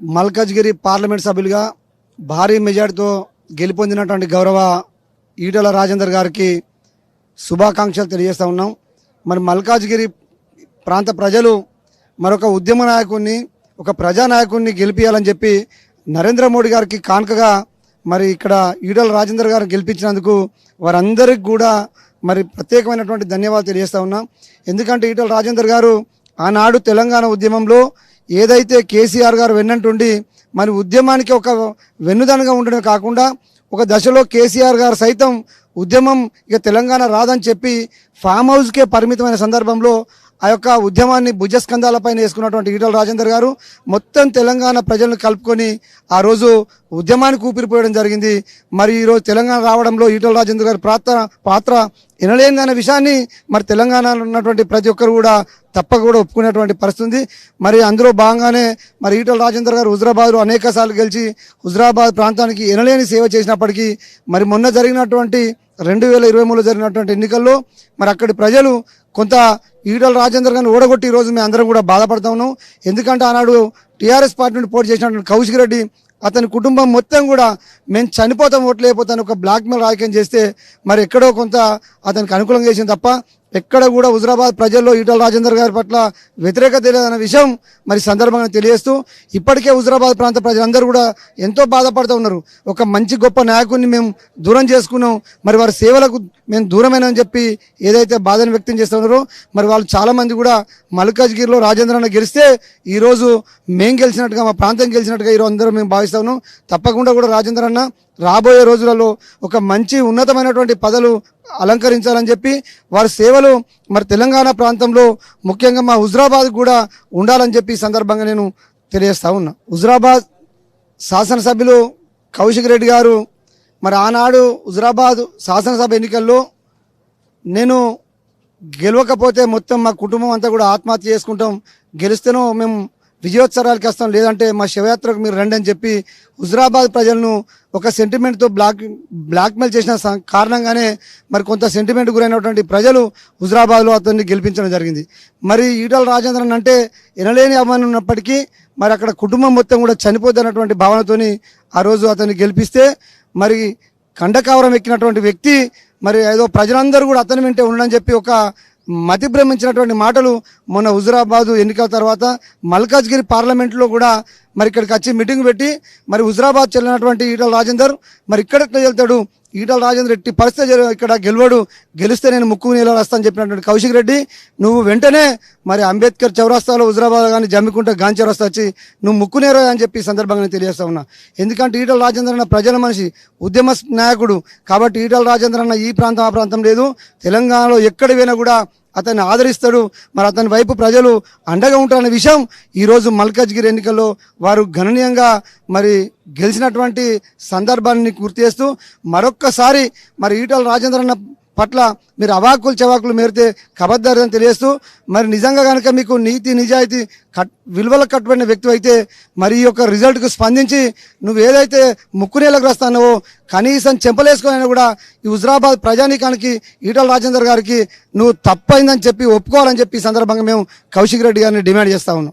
Malkajgiri parliament సభ్యులుగా భారీ మెజార్టీతో గెలుపొందినటువంటి గౌరవ ఈటల రాజేందర్ గారికి శుభాకాంక్షలు తెలియజేస్తూ ఉన్నాం. మరి మల్కాజ్గిరి ప్రాంత ప్రజలు మరొక ఉద్యమ నాయకుడిని ఒక ప్రజానాయకుడిని గెలిపించాలని చెప్పి నరేంద్ర మోడీ గారికి కానుకగా మరి ఇక్కడ ఈడల రాజేందర్ గారు గెలిపించినందుకు వారందరికి కూడా మరి ప్రత్యేకమైనటువంటి ధన్యవాదాలు తెలియజేస్తా ఉన్నాం. ఎందుకంటే ఈటల రాజేందర్ గారు ఆనాడు తెలంగాణ ఉద్యమంలో ఏదైతే కేసీఆర్ గారు వెన్నంటుండి మరి ఉద్యమానికి ఒక వెన్నుదనగా ఉండడమే కాకుండా ఒక దశలో కేసీఆర్ గారు సైతం ఉద్యమం ఇక తెలంగాణ రాదని చెప్పి ఫామ్ హౌస్కే పరిమితమైన సందర్భంలో ఆ యొక్క ఉద్యమాన్ని భుజస్కంధాలపైన వేసుకున్నటువంటి ఈటల రాజేందర్ గారు మొత్తం తెలంగాణ ప్రజలను కలుపుకొని ఆ రోజు ఉద్యమానికి ఊపిరిపోయడం జరిగింది. మరి ఈరోజు తెలంగాణ రావడంలో ఈటల రాజేందర్ గారి పాత్ర పాత్ర వినలేని విషయాన్ని మరి తెలంగాణలో ఉన్నటువంటి ప్రతి ఒక్కరు కూడా తప్పక కూడా ఒప్పుకునేటువంటి పరిస్థితి ఉంది. మరి అందులో భాగంగానే మరి ఈటల రాజేందర్ గారు హుజరాబాద్లో అనేక సార్లు గెలిచి హుజరాబాద్ ప్రాంతానికి ఎనలేని సేవ చేసినప్పటికీ మరి మొన్న జరిగినటువంటి రెండు వేల ఇరవై మూడులో జరిగినటువంటి ఎన్నికల్లో మరి అక్కడి ప్రజలు కొంత ఈటల రాజేందర్ గారిని ఓడగొట్టి ఈరోజు మేము అందరం కూడా బాధపడతా ఉన్నాం. ఎందుకంటే ఆనాడు టీఆర్ఎస్ పార్టీ నుండి పోటీ చేసినటువంటి కౌశిక్ రెడ్డి అతని కుటుంబం మొత్తం కూడా మేము చనిపోతాం ఓట్లేకపోతాను ఒక బ్లాక్మెయిల్ రాజకీయం చేస్తే మరి ఎక్కడో కొంత అతనికి అనుకూలంగా చేసింది తప్ప ఎక్కడ కూడా హుజరాబాద్ ప్రజల్లో ఈటల రాజేందర్ గారి పట్ల వ్యతిరేకత లేదన్న విషయం మరి సందర్భంగా తెలియజేస్తూ ఇప్పటికే హుజరాబాద్ ప్రాంత ప్రజలందరూ కూడా ఎంతో బాధపడుతూ ఉన్నారు. ఒక మంచి గొప్ప నాయకుడిని మేము దూరం చేసుకున్నాం. మరి వారి సేవలకు మేము దూరమైనని చెప్పి ఏదైతే బాధను వ్యక్తం చేస్తున్నారో మరి వాళ్ళు చాలామంది కూడా మల్కాజ్గిరిలో రాజేంద్ర అన్న గెలిస్తే ఈరోజు మేము గెలిచినట్టుగా మా ప్రాంతం గెలిచినట్టుగా ఈరోజు అందరూ మేము భావిస్తాము తప్పకుండా కూడా రాజేంద్ర అన్న రాబోయే రోజులలో ఒక మంచి ఉన్నతమైనటువంటి పదలు అలంకరించాలని చెప్పి వారి సేవలు మరి తెలంగాణ ప్రాంతంలో ముఖ్యంగా మా హుజరాబాద్ కూడా ఉండాలని చెప్పి ఈ సందర్భంగా నేను తెలియజేస్తా ఉన్నా. హుజరాబాద్ శాసనసభ్యులు కౌశిక్ రెడ్డి గారు మరి ఆనాడు హుజరాబాద్ శాసనసభ ఎన్నికల్లో నేను గెలవకపోతే మొత్తం మా కుటుంబం అంతా కూడా ఆత్మహత్య చేసుకుంటాం. గెలిస్తేనో మేము విజయోత్సవాలకి వస్తాం. లేదంటే మా శివయాత్రకు మీరు రండి అని చెప్పి హుజరాబాద్ ప్రజలను ఒక సెంటిమెంట్తో బ్లాక్ బ్లాక్మెయిల్ చేసిన కారణంగానే మరి కొంత సెంటిమెంట్ గురైనటువంటి ప్రజలు హుజరాబాద్లో అతన్ని గెలిపించడం జరిగింది. మరి ఈటల రాజేంద్రన్ అంటే ఎనలేని అవమానం ఉన్నప్పటికీ మరి అక్కడ కుటుంబం మొత్తం కూడా చనిపోద్దన్నటువంటి భావనతోని ఆ రోజు అతన్ని గెలిపిస్తే మరి కండకావరం ఎక్కినటువంటి వ్యక్తి మరి ఏదో ప్రజలందరూ కూడా అతని వెంటే ఉండని చెప్పి ఒక మతి భ్రమించినటువంటి మాటలు మొన్న హుజురాబాదు ఎన్నికల తర్వాత మల్కాజ్గిరి పార్లమెంట్లో కూడా మరి ఇక్కడికి వచ్చి మీటింగ్ పెట్టి మరి హుజరాబాద్ చెల్లినటువంటి ఈటల రాజేందర్ మరి ఇక్కడ ఎట్లా వెళ్తాడు? ఈటల రాజేందర్ ఎట్టి పరిస్థితి ఇక్కడ గెలవడు గెలిస్తే నేను ముక్కు నీళ్ళు వస్తాను చెప్పినటువంటి కౌశిక్ రెడ్డి నువ్వు వెంటనే మరి అంబేద్కర్ చౌరాస్తాలో హుజరాబాద్ కానీ జమ్మికుంట గాంధీ చౌరస్తా వచ్చి నువ్వు ముక్కు నేరో అని చెప్పి సందర్భంగా నేను తెలియజేస్తా ఉన్నా. ఎందుకంటే ఈటల రాజేంద్ర అన్న ప్రజల మనిషి ఉద్యమ నాయకుడు. కాబట్టి ఈటల రాజేంద్ర అన్న ఈ ప్రాంతం ఆ ప్రాంతం లేదు. తెలంగాణలో ఎక్కడ పోయినా కూడా అతన్ని ఆదరిస్తాడు. మరి అతని వైపు ప్రజలు అండగా ఉంటారనే విషయం ఈరోజు మల్కాజ్గిరి ఎన్నికల్లో వారు గణనీయంగా మరి గెలిచినటువంటి సందర్భాన్ని గుర్తు చేస్తూ మరొక్కసారి మరి ఈటల రాజేంద్రన్న పట్ల మీరు అవాకులు చవాకులు మేరితే కబద్దారని తెలియస్తూ మరి నిజంగా కనుక మీకు నీతి నిజాయితీ కట్ విలువలకు కట్టుబడిన వ్యక్తి అయితే మరి ఈ యొక్క రిజల్ట్కు స్పందించి నువ్వు ఏదైతే ముక్కునేలకు రాస్తానో కనీసం చెంపలేసుకొని కూడా ఈ హుజరాబాద్ ప్రజానీకానికి ఈటల రాజేందర్ గారికి నువ్వు తప్పైందని చెప్పి ఒప్పుకోవాలని చెప్పి ఈ సందర్భంగా మేము కౌశిక్ రెడ్డి గారిని డిమాండ్ చేస్తా ఉన్నాం.